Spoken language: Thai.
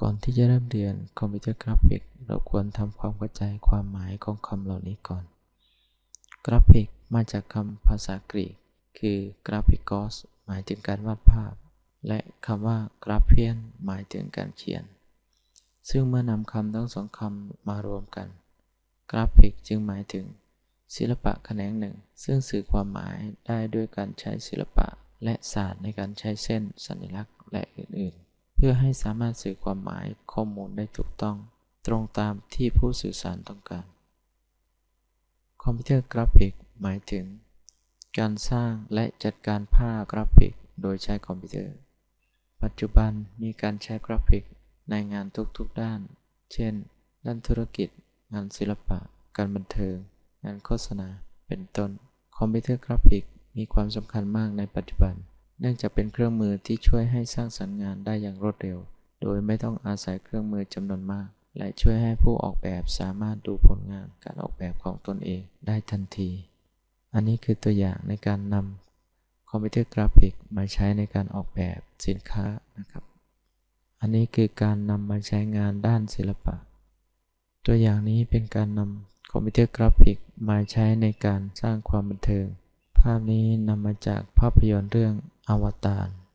ก่อนที่จะเริ่มเรียนคอมพิวเตอร์กราฟิก เราควรทำความเข้าใจความหมายของคำเหล่านี้ก่อน กราฟิกมาจากคำภาษากรีก คือกราฟิกอสหมายถึงการวาดภาพ และคำว่ากราฟเฟียนหมายถึงการเขียน ซึ่งเมื่อนำคำทั้งสองคำมารวมกัน กราฟิกจึงหมายถึง ศิลปะแขนงหนึ่ง ซึ่งสื่อความหมายได้ด้วยการใช้ศิลปะและศาสตร์ในการใช้เส้นสัญลักษณ์และอื่นๆ เพื่อให้สามารถสื่อความหมายข้อมูลได้ถูกต้อง ตรงตามที่ผู้สื่อสารต้องการ คอมพิวเตอร์กราฟิกหมายถึง การสร้างและจัดการภาพกราฟิกโดยใช้คอมพิวเตอร์ ปัจจุบันมีการใช้กราฟิกในงานทุกๆด้าน เช่น ด้านธุรกิจ งานศิลปะ การบันเทิง งานโฆษณา เป็นต้น คอมพิวเตอร์กราฟิกมีความสำคัญมากในปัจจุบัน นื่องจากเป็นเครื่องมือที่ช่วยให้สร้างสรรค์งานได้อย่างรวดเร็ว โดยไม่ต้องอาศัยเครื่องมือจำนวนมาก และช่วยให้ผู้ออกแบบสามารถดูผลงานการออกแบบของตนเองได้ทันที อันนี้คือตัวอย่างในการนำคอมพิวเตอร์กราฟิกมาใช้ในการออกแบบสินค้านะครับ อันนี้คือการนำมาใช้งานด้านศิลปะ ตัวอย่างนี้เป็นการนำคอมพิวเตอร์กราฟิกมาใช้ในการสร้างความบันเทิง ภาพนี้นำมาจากภาพยนตร์เรื่อง awatan.